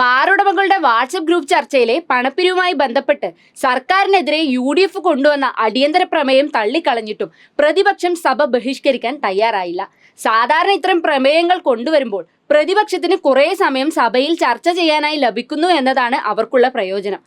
Bar ഉടമകളുടെ WhatsApp group ചർച്ചയിലെ പണപ്പിരിവുമായി ബന്ധപ്പെട്ട് സർക്കാരിനെതിരെ യു ഡി എഫ് കൊണ്ടുവന്ന അടിയന്തര പ്രമേയം തള്ളിക്കളഞ്ഞിട്ടും പ്രതിപക്ഷം സഭ ബഹിഷ്കരിക്കാൻ തയ്യാറായില്ല. സാധാരണ ഇത്തരം പ്രമേയങ്ങൾ കൊണ്ടുവരുമ്പോൾ പ്രതിപക്ഷത്തിന് കുറേ സമയം സഭയിൽ ചർച്ച ചെയ്യാനായി ലഭിക്കുന്നു എന്നതാണ് അവർക്കുള്ള പ്രയോജനം.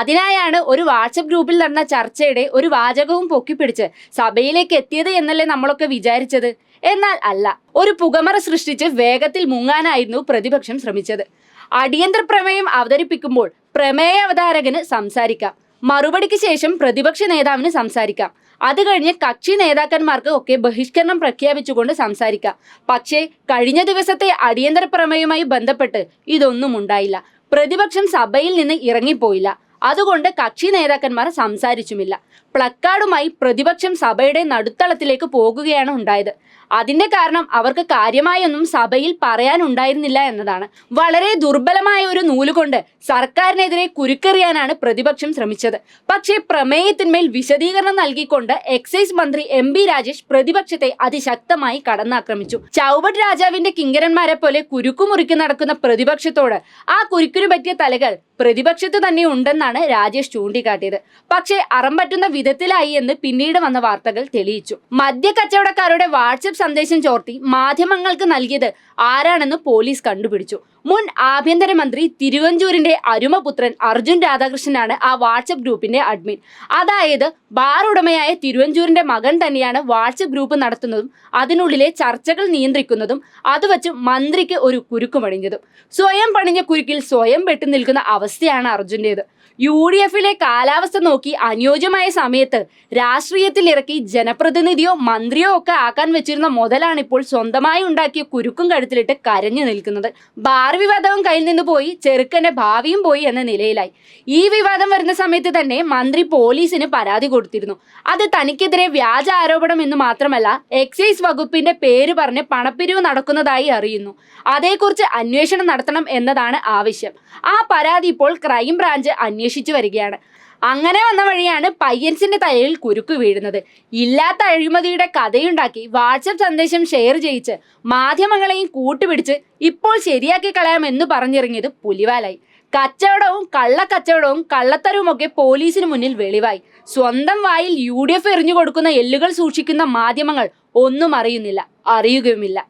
അതിനായാണ് ഒരു വാട്സപ്പ് ഗ്രൂപ്പിൽ നടന്ന ചർച്ചയുടെ ഒരു വാചകവും പൊക്കിപ്പിടിച്ച് സഭയിലേക്ക് എത്തിയത് എന്നല്ലേ നമ്മളൊക്കെ വിചാരിച്ചത്? എന്നാൽ അല്ല ഒരു പുകമറ സൃഷ്ടിച്ച് വേഗത്തിൽ മുങ്ങാനായിരുന്നു പ്രതിപക്ഷം ശ്രമിച്ചത്. അടിയന്തര പ്രമേയം അവതരിപ്പിക്കുമ്പോൾ പ്രമേയ അവതാരകന് സംസാരിക്കാം. മറുപടിക്ക് ശേഷം പ്രതിപക്ഷ നേതാവിന് സംസാരിക്കാം. അത് കഴിഞ്ഞ് കക്ഷി നേതാക്കന്മാർക്ക് ഒക്കെ ബഹിഷ്കരണം പ്രഖ്യാപിച്ചുകൊണ്ട് സംസാരിക്കാം. പക്ഷേ കഴിഞ്ഞ ദിവസത്തെ അടിയന്തര പ്രമേയവുമായി ബന്ധപ്പെട്ട് ഇതൊന്നും ഉണ്ടായില്ല. പ്രതിപക്ഷം സഭയിൽ നിന്ന് ഇറങ്ങിപ്പോയില്ല. അതുകൊണ്ട് കക്ഷി നേതാക്കന്മാർ സംസാരിച്ചുമില്ല. പ്ലക്കാർഡുമായി പ്രതിപക്ഷം സഭയുടെ നടുത്തളത്തിലേക്ക് പോകുകയാണ് ഉണ്ടായത്. അതിന്റെ കാരണം അവർക്ക് കാര്യമായൊന്നും സഭയിൽ പറയാനുണ്ടായിരുന്നില്ല എന്നതാണ്. വളരെ ദുർബലമായ ഒരു നൂലുകൊണ്ട് സർക്കാരിനെതിരെ കുരുക്കെറിയാനാണ് പ്രതിപക്ഷം ശ്രമിച്ചത്. പക്ഷേ പ്രമേയത്തിന്മേൽ വിശദീകരണം നൽകിക്കൊണ്ട് എക്സൈസ് മന്ത്രി എം ബി രാജേഷ് പ്രതിപക്ഷത്തെ അതിശക്തമായി കടന്നാക്രമിച്ചു. ചൗബട്ട് രാജാവിന്റെ കിങ്കരന്മാരെ പോലെ കുരുക്കുമുറുക്കി നടക്കുന്ന പ്രതിപക്ഷത്തോട് ആ കുരുക്കിനു പറ്റിയ തലകൾ പ്രതിപക്ഷത്ത് തന്നെ ഉണ്ടെന്നാണ് രാജേഷ് ചൂണ്ടിക്കാട്ടിയത്. പക്ഷേ അറം പറ്റുന്ന വിധത്തിലായി എന്ന് പിന്നീട് വന്ന വാർത്തകൾ തെളിയിച്ചു. മദ്യ കച്ചവടക്കാരുടെ വാട്സപ്പ് സന്ദേശം ചോർത്തി മാധ്യമങ്ങൾക്ക് നൽകിയത് ആരാണെന്ന് പോലീസ് കണ്ടുപിടിച്ചു. മുൻ ആഭ്യന്തരമന്ത്രി തിരുവഞ്ചൂരിന്റെ അരുമപുത്രൻ അർജുൻ രാധാകൃഷ്ണനാണ് ആ വാട്സപ്പ് ഗ്രൂപ്പിന്റെ അഡ്മിൻ. അതായത് ബാർ ഉടമയായ തിരുവഞ്ചൂരിന്റെ മകൻ തന്നെയാണ് വാട്സപ്പ് ഗ്രൂപ്പ് നടത്തുന്നതും അതിനുള്ളിലെ ചർച്ചകൾ നിയന്ത്രിക്കുന്നതും അത് വച്ച് മന്ത്രിക്ക് ഒരു കുരുക്ക് പണിഞ്ഞതും സ്വയം പണിഞ്ഞ കുരുക്കിൽ സ്വയം പെട്ടു നിൽക്കുന്ന അവസ്ഥയാണ് അർജുന്റേത് യു ഡി എഫിലെ കാലാവസ്ഥ നോക്കി അനുയോജ്യമായ സമയത്ത് രാഷ്ട്രീയത്തിൽ ഇറക്കി ജനപ്രതിനിധിയോ മന്ത്രിയോ ഒക്കെ ആക്കാൻ വെച്ചിരുന്ന മുതലാണ് ഇപ്പോൾ സ്വന്തമായി ഉണ്ടാക്കിയ കുരുക്കും കഴുത്തിലിട്ട് കരഞ്ഞു നിൽക്കുന്നത്. ബാർ വിവാദവും കയ്യിൽ നിന്ന് പോയി ചെറുക്കന്റെ ഭാവിയും പോയി എന്ന നിലയിലായി. ഈ വിവാദം വരുന്ന സമയത്ത് തന്നെ മന്ത്രി പോലീസിന് പരാതി കൊടുത്തിരുന്നു. അത് തനിക്കെതിരെ വ്യാജ ആരോപണം എന്ന് മാത്രമല്ല എക്സൈസ് വകുപ്പിന്റെ പേര് പറഞ്ഞ് പണപ്പിരിവ് നടക്കുന്നതായി അറിയുന്നു. അതേക്കുറിച്ച് അന്വേഷണം നടത്തണം എന്നതാണ് ആവശ്യം. ആ പരാതി ഇപ്പോൾ ക്രൈംബ്രാഞ്ച് അന്വേഷിച്ചു വരികയാണ്. അങ്ങനെ വന്ന വഴിയാണ് പയ്യൻസിന്റെ തലയിൽ കുരുക്ക് വീഴുന്നത്. ഇല്ലാത്ത അഴിമതിയുടെ കഥയുണ്ടാക്കി വാട്സപ്പ് സന്ദേശം ഷെയർ ചെയ്യിച്ച് മാധ്യമങ്ങളെയും കൂട്ടുപിടിച്ച് ഇപ്പോൾ ശരിയാക്കി കളയാം കളയാമെന്ന് പറഞ്ഞിറങ്ങിയത് പുലിവാലായി. കച്ചവടവും കള്ളക്കച്ചവടവും കള്ളത്തരവുമൊക്കെ പോലീസിന് മുന്നിൽ വെളിവായി. സ്വന്തം വായിൽ യു ഡി എഫ് എറിഞ്ഞു കൊടുക്കുന്ന എല്ലുകൾ സൂക്ഷിക്കുന്ന മാധ്യമങ്ങൾ ഒന്നും അറിയുന്നില്ല അറിയുകയുമില്ല.